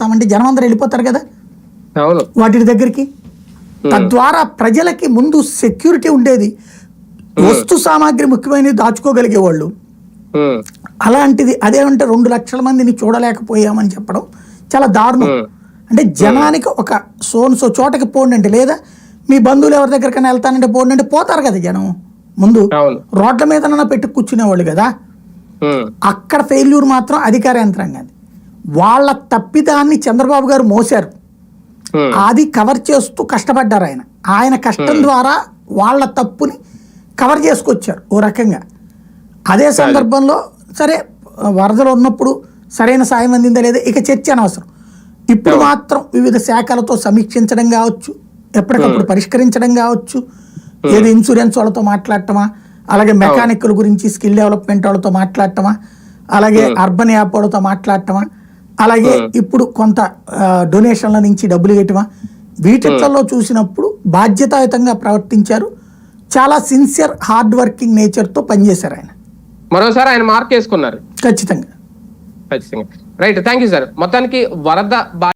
చేస్తామంటే జనం అందరూ వెళ్ళిపోతారు కదా? వాటి దగ్గరికి? తద్వారా ప్రజలకి ముందు సెక్యూరిటీ ఉండేది. వస్తు సామాగ్రి ముఖ్యమైనవి దాచుకోగలిగేవాళ్ళు. అలాంటిది అదేమంటే రెండు లక్షల మందిని చూడలేకపోయామని చెప్పడం చాలా దారుణం. అంటే జనానికి ఒక సోన్ సో చోటకి పోండి అంటే లేదా మీ బంధువులు ఎవరి దగ్గరికైనా వెళ్తానంటే పోండి అంటే పోతారు కదా జనం. ముందు రోడ్ల మీద పెట్టి కూర్చునేవాళ్ళు కదా. అక్కడ ఫెయిల్యూర్ మాత్రం అధికార యంత్రాంగాన్ని వాళ్ళ తప్పిదాన్ని చంద్రబాబు గారు మోసారు ఉమ్, అది కవర్ చేస్తూ కష్టపడ్డారు ఆయన. ఆయన కష్టం ద్వారా వాళ్ళ తప్పుని కవర్ చేసుకొచ్చారు ఓ రకంగా. అదే సందర్భంలో సరే వరదలు ఉన్నప్పుడు సరైన సాయం అందిందా లేదా ఇక చర్చ అనవసరం. ఇప్పుడు మాత్రం వివిధ శాఖలతో సమీక్షించడం కావచ్చు ఎప్పటికప్పుడు పరిష్కరించడం కావచ్చు ఏది ఇన్సూరెన్స్ వాళ్ళతో మాట్లాడటమా అలాగే మెకానికల్ గురించి స్కిల్ డెవలప్మెంట్ వాళ్ళతో మాట్లాడటమా అలాగే అర్బన్ యాప్ వాళ్ళతో మాట్లాడటమా అలాగే ఇప్పుడు కొంత డొనేషన్ల నుంచి డబ్బులు ఇవ్వటమా వీటిల్లో చూసినప్పుడు బాధ్యతాయుతంగా ప్రవర్తించారు. చాలా సిన్సియర్ హార్డ్ వర్కింగ్ నేచర్తో పనిచేశారు ఆయన. మరోసారి ఆయన మార్క్ వేసుకున్నారు. ఖచ్చితంగా. ఖచ్చితంగా. రైట్ థ్యాంక్ యూ సార్ మొత్తానికి వరద బా